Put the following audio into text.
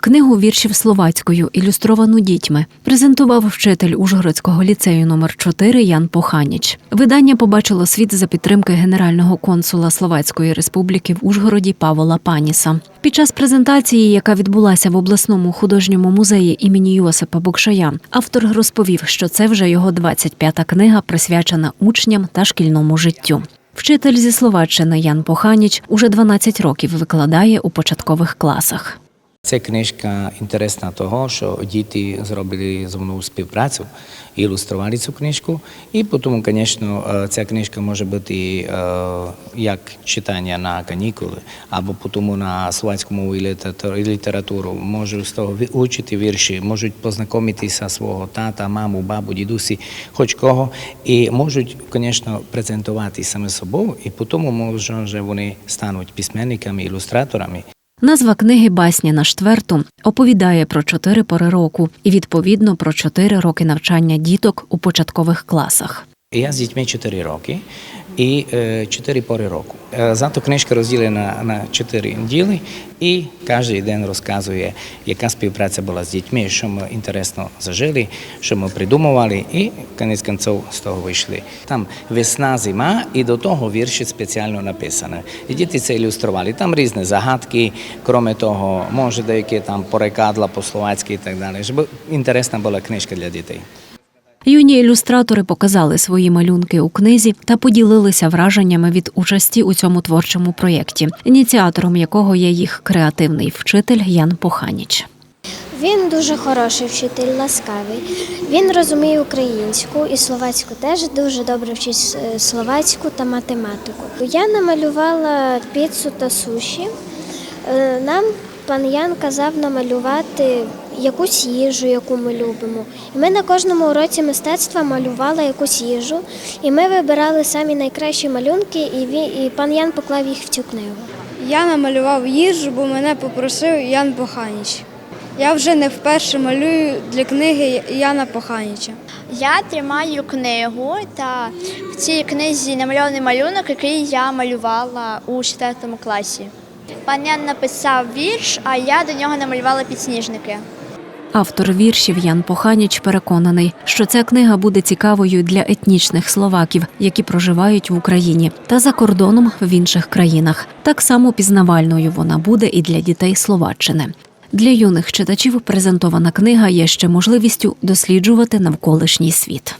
Книгу віршів словацькою, ілюстровану дітьми, презентував вчитель Ужгородського ліцею номер 4 Ян Поханіч. Видання побачило світ за підтримки генерального консула Словацької республіки в Ужгороді Павла Паніса. Під час презентації, яка відбулася в обласному художньому музеї імені Йосипа Букшая, автор розповів, що це вже його 25-та книга, присвячена учням та шкільному життю. Вчитель зі Словаччини Ян Поханіч уже 12 років викладає у початкових класах. Це книжка інтересна того, що діти зробили зі мною співпрацю, ілюстрували цю книжку. І потім, звісно, е, ця книжка може бути е, як читання на канікули, або потім на словацьку мову і літературу. Можуть з того ви- вчити вірші, можуть познайомитися свого тата, маму, бабу, дідусі, хоч кого. І можуть, звісно, презентувати саме собою, і потім може вони стануть письменниками, ілюстраторами. Назва книги Басня на штверту оповідає про чотири пори року і відповідно про чотири роки навчання діток у початкових класах. Я з дітьми 4 роки і е, 4 пори року. Е, Зато книжка розділена на 4 діли, і кожен день розказує, яка співпраця була з дітьми, що ми інтересно зажили, що ми придумували, і кінець кінців з того вийшли. Там весна, зима, і до того вірші спеціально написані. І діти це ілюстрували. Там різні загадки, крім того, може деякі там перекладла по-словацьки і так далі. Щоб інтересна була книжка для дітей. Юні ілюстратори показали свої малюнки у книзі та поділилися враженнями від участі у цьому творчому проєкті, ініціатором якого є їх креативний вчитель Ян Поханіч. Він дуже хороший вчитель, ласкавий. Він розуміє українську і словацьку теж дуже добре вчить е, словацьку та математику. Я намалювала піцу та суші. Е, Нам пан Ян казав намалювати якусь їжу, яку ми любимо. І ми на кожному уроці мистецтва малювали якусь їжу, і ми вибирали самі найкращі малюнки, і, він, і пан Ян поклав їх в цю книгу. Я намалював їжу, бо мене попросив Ян Поханіч. Я вже не вперше малюю для книги Яна Поханіча. Я тримаю книгу, та в цій книзі намальований малюнок, який я малювала у 4 класі. Пан Ян написав вірш, а я до нього намалювала підсніжники. Автор віршів Ян Поханіч переконаний, що ця книга буде цікавою для етнічних словаків, які проживають в Україні та за кордоном в інших країнах. Так само пізнавальною вона буде і для дітей Словаччини. Для юних читачів презентована книга є ще можливістю досліджувати навколишній світ.